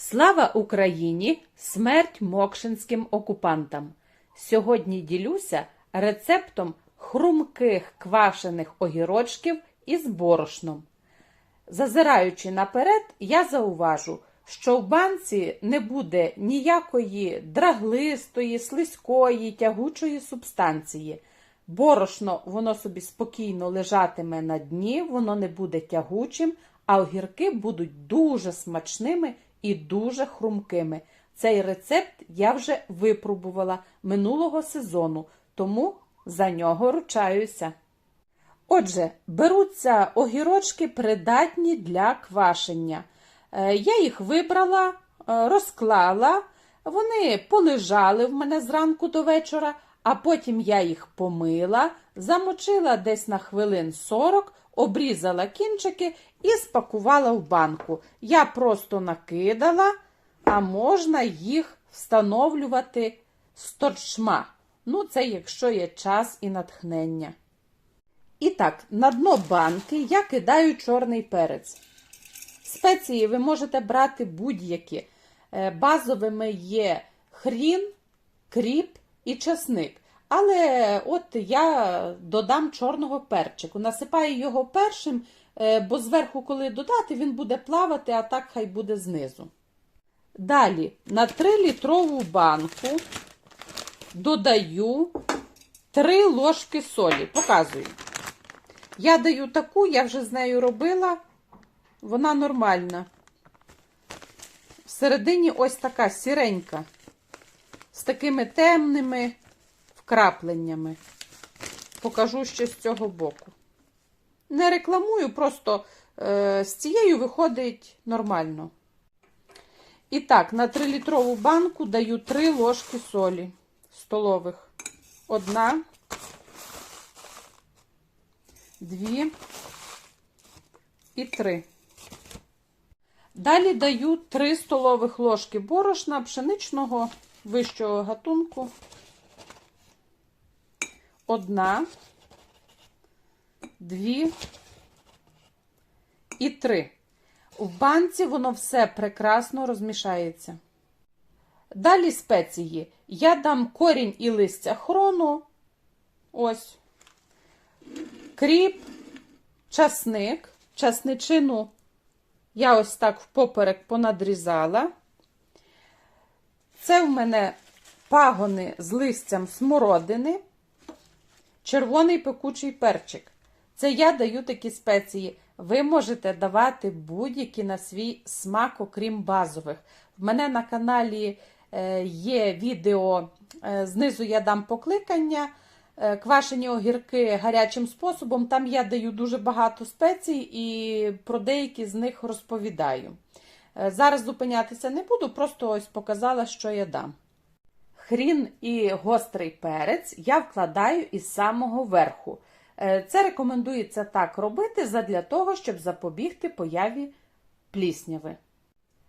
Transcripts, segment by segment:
Слава Україні! Смерть мокшинським окупантам! Сьогодні ділюся рецептом хрумких квашених огірочків із борошном. Зазираючи наперед, я зауважу, що в банці не буде ніякої драглистої, слизької, тягучої субстанції. Борошно воно собі спокійно лежатиме на дні, воно не буде тягучим, а огірки будуть дуже смачними і дуже хрумкими. Цей рецепт я вже випробувала минулого сезону, тому за нього ручаюся. Отже, беруться огірочки придатні для квашення. Е, Я їх вибрала, е, розклала, вони полежали в мене зранку до вечора, а потім я їх помила, замочила десь на хвилин 40, обрізала кінчики і спакувала в банку. Я просто накидала, а можна їх встановлювати з торчма. Ну, це якщо є час і натхнення. І так, на дно банки я кидаю чорний перець. Спеції ви можете брати будь-які. Е, Базовими є хрін, кріп і часник. Але от я додам чорного перчику. Насипаю його першим, е, бо зверху, коли додати, він буде плавати, а так хай буде знизу. Далі на 3-літрову банку додаю 3 ложки солі. Показую. Я даю таку, я вже з нею робила, вона нормальна. Всередині ось така сіренька, з такими темними вкрапленнями. Покажу ще з цього боку. Не рекламую, просто е, з цією виходить нормально. І так, на 3-літрову банку даю 3 ложки солі столових. Одна, дві і три. Далі даю 3 столових ложки борошна пшеничного вищого гатунку. Одна, дві і три. В банці воно все прекрасно розмішається. Далі спеції. Я дам корінь і листя хрону. Ось. Кріп, часник. Часничину я ось так впоперек понадрізала. Це в мене пагони з листям смородини, червоний пекучий перчик. Це я даю такі спеції. Ви можете давати будь-які на свій смак, окрім базових. В мене на каналі е, є відео, е, знизу я дам покликання. е, Квашені огірки гарячим способом. Там я даю дуже багато спецій і про деякі з них розповідаю. Зараз зупинятися не буду, просто ось показала, що я дам. Хрін і гострий перець я вкладаю із самого верху. Е, Це рекомендується так робити задля того, щоб запобігти появі плісняви.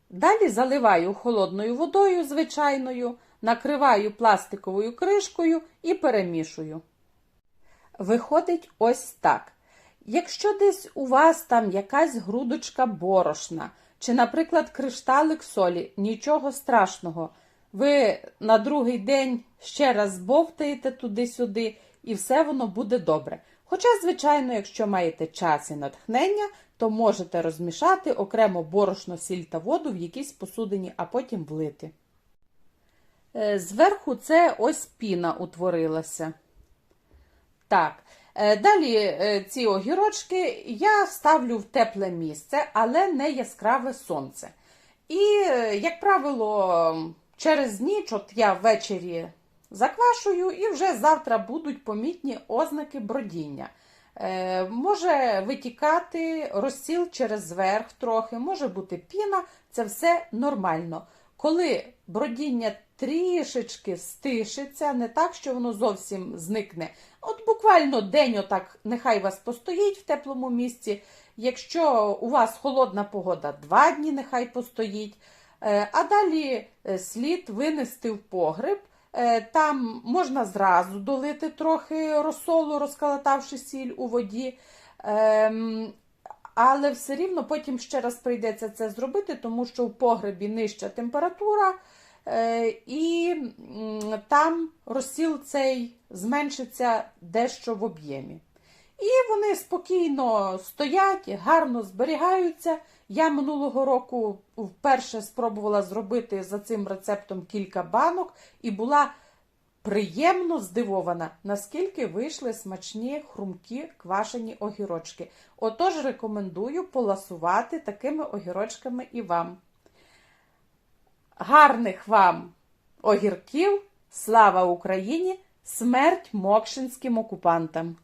Далі заливаю холодною водою звичайною, накриваю пластиковою кришкою і перемішую. Виходить ось так. Якщо десь у вас там якась грудочка борошна, чи, наприклад, кришталик солі, нічого страшного. Ви на другий день ще раз збовтаєте туди-сюди, і все воно буде добре. Хоча, звичайно, якщо маєте час і натхнення, то можете розмішати окремо борошно, сіль та воду в якійсь посудині, а потім влити. Е, Зверху це ось піна утворилася. Так, е, далі е, ці огірочки я ставлю в тепле місце, але не яскраве сонце. І, як правило, через ніч от я ввечері заквашую, і вже завтра будуть помітні ознаки бродіння. Е, може витікати розсіл через верх трохи, може бути піна, це все нормально. Коли бродіння трішечки стишиться, не так, що воно зовсім зникне. От буквально день отак нехай вас постоїть в теплому місці. Якщо у вас холодна погода, два дні нехай постоїть. Е, А далі е, слід винести в погреб. Е, Там можна зразу долити трохи розсолу, розкалатавши сіль у воді. Ем, але все рівно потім ще раз прийдеться це зробити, тому що в погребі нижча температура, і там розсіл цей зменшиться дещо в об'ємі. І вони спокійно стоять, гарно зберігаються. Я минулого року вперше спробувала зробити за цим рецептом кілька банок і була приємно здивована, наскільки вийшли смачні хрумкі квашені огірочки. Отож рекомендую поласувати такими огірочками і вам. Гарних вам огірків! Слава Україні! Смерть мокшинським окупантам!